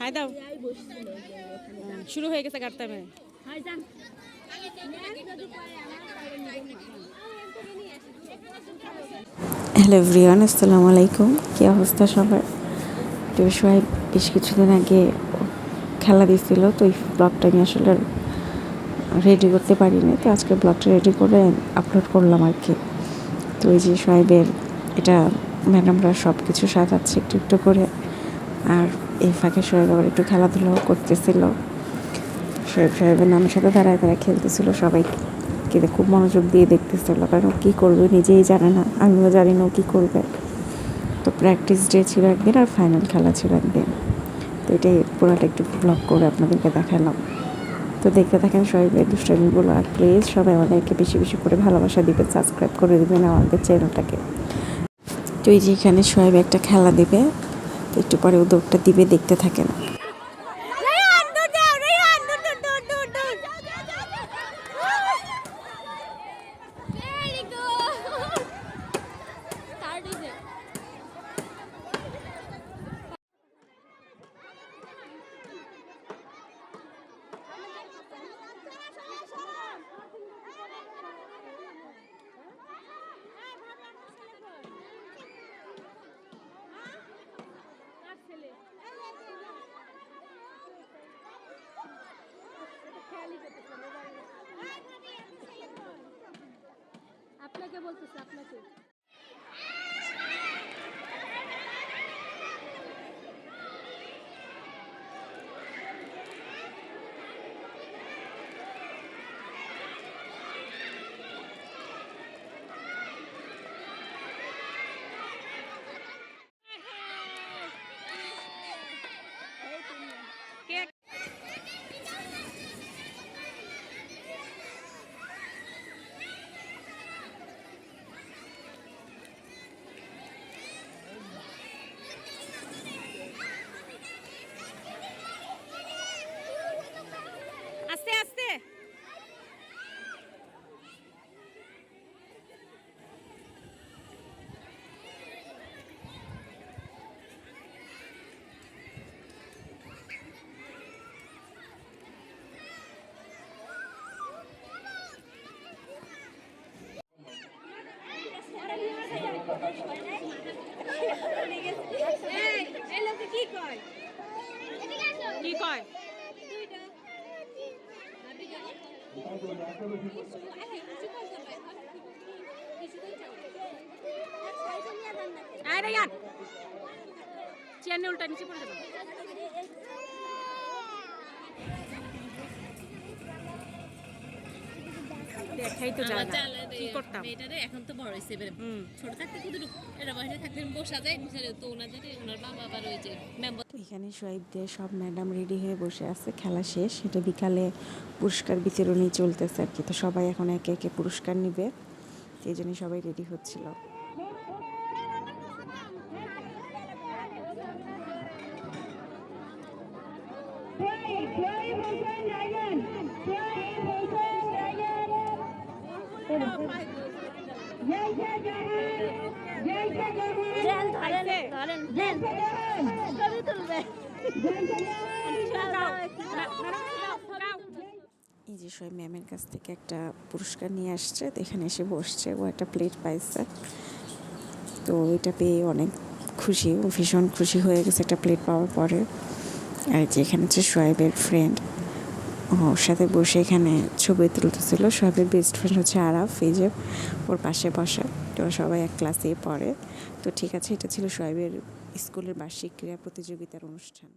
High দাও। শুরু হয়ে গেছে গাড়তে হবে হ্যালো এভরিওয়ান আসসালামু আলাইকুম। কী অবস্থা সবার? তো সবাই বেশ কিছুদিন আগে খেলা দিচ্ছিল তো এই ব্লগটা আমি আসলে রেডি করতে পারিনি। তো আজকে ব্লগটা রেডি করে আপলোড করলাম আর কি। তো এই যে সোয়াইবের এটা ম্যাডামরা সব কিছু সাজাচ্ছে একটু একটু করে। আর এই ফাঁকে সোয়েব আবার একটু খেলাধুলাও করতেছিল। সোয়েব সাহেবের নামের সাথে দাঁড়ায় তারা খেলতেছিল সবাই। কিন্তু খুব মনোযোগ দিয়ে দেখতেছিল, কারণ ও কী করবে নিজেই জানে না, আমিও জানি না ও কী করবে। তো প্র্যাকটিস ডে ছিল একদিন আর ফাইনাল খেলা ছিল একদিন। তো এটাই পুরোটা একটু ব্লগ করে আপনাদেরকে দেখালাম। তো দেখতে থাকেন সবাই দুষ্টামিগুলো, আর প্লিজ সবাই আমাদেরকে বেশি বেশি করে ভালোবাসা দিবেন সাবস্ক্রাইব করে দেবেন আমাদের চ্যানেলটাকে তো এই যে এখানে সোয়েব একটা খেলা দিবে একটু পরে উদ্যোগটা দিবে দেখতে থাকেন আপনাকে বলতেছে আপনাকে। কি কয়? চেয়ার উল্টা নিচে পড়ে যাবে। দেখাই তো যায় না। কি করতাম? মেয়েটারে এখন তো বড় এবারে। ছোট থাকতে কিন্তু এরা বয়সে থাকলে বসা যায় তো ওনাদের ওনার বাবা আবার ওই যে এখানে সোয়াইবদের সব ম্যাডাম রেডি হয়ে বসে আছে খেলা শেষ। সেটা বিকালে পুরস্কার বিতরণী চলতেছে আর কি। তো সবাই এখন একে একে পুরস্কার নিবে। সেই জন্য সবাই রেডি হচ্ছিল। দেন ছবি তুলবে এই যে সবাই ম্যামের কাছ থেকে একটা পুরস্কার নিয়ে আসছে, তো এখানে এসে বসছে, ও একটা প্লেট পাইছে। তো এটা পেয়ে অনেক খুশি, ও ভীষণ খুশি হয়ে গেছে একটা প্লেট পাওয়ার পরে। আর যে এখানে হচ্ছে সোয়েবের ফ্রেন্ড ওর সাথে বসে এখানে ছবি তুলতেছিল। সোয়েবের বেস্ট ফ্রেন্ড হচ্ছে আরাফ, এই যে ওর পাশে বসা। তো সবাই এক ক্লাসেই পড়ে। তো ঠিক আছে, এটা ছিল সোহেবের স্কুলের বার্ষিক ক্রীড়া প্রতিযোগিতার অনুষ্ঠান।